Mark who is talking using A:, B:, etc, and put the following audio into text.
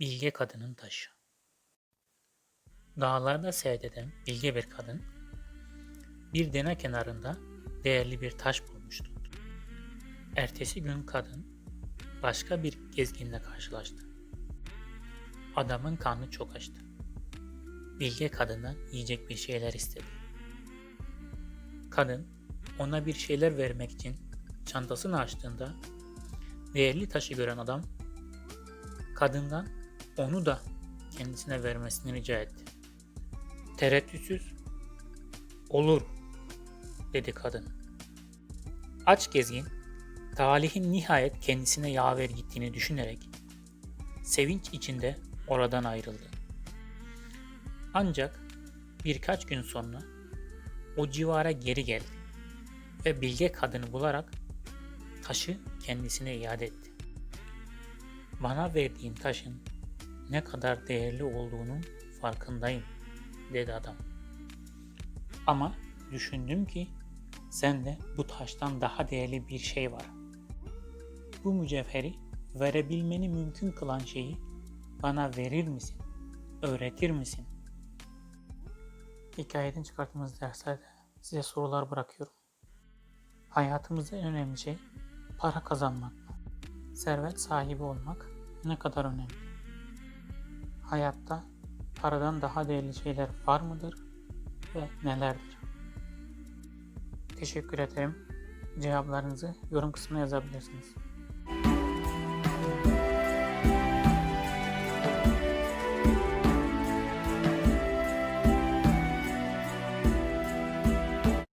A: Bilge kadının taşı. Dağlarda seyreden bilge bir kadın bir dere kenarında değerli bir taş bulmuştu. Ertesi gün kadın başka bir gezginle karşılaştı. Adamın karnı çok açtı. Bilge kadından yiyecek bir şeyler istedi. Kadın ona bir şeyler vermek için çantasını açtığında değerli taşı gören adam kadından onu da kendisine vermesini rica etti. Tereddütsüz olur dedi kadın. Aç gezgin talihin nihayet kendisine yaver gittiğini düşünerek sevinç içinde oradan ayrıldı. Ancak birkaç gün sonra o civara geri geldi ve bilge kadını bularak taşı kendisine iade etti. Bana verdiğin taşın ne kadar değerli olduğunun farkındayım, dedi adam. Ama düşündüm ki sende bu taştan daha değerli bir şey var. Bu mücevheri verebilmeni mümkün kılan şeyi bana verir misin? Öğretir misin? Hikayeden çıkarttığımız derslerde size sorular bırakıyorum. Hayatımızda en önemli şey para kazanmak? Servet sahibi olmak ne kadar önemli? Hayatta paradan daha değerli şeyler var mıdır ve nelerdir? Teşekkür ederim. Cevaplarınızı yorum kısmına yazabilirsiniz.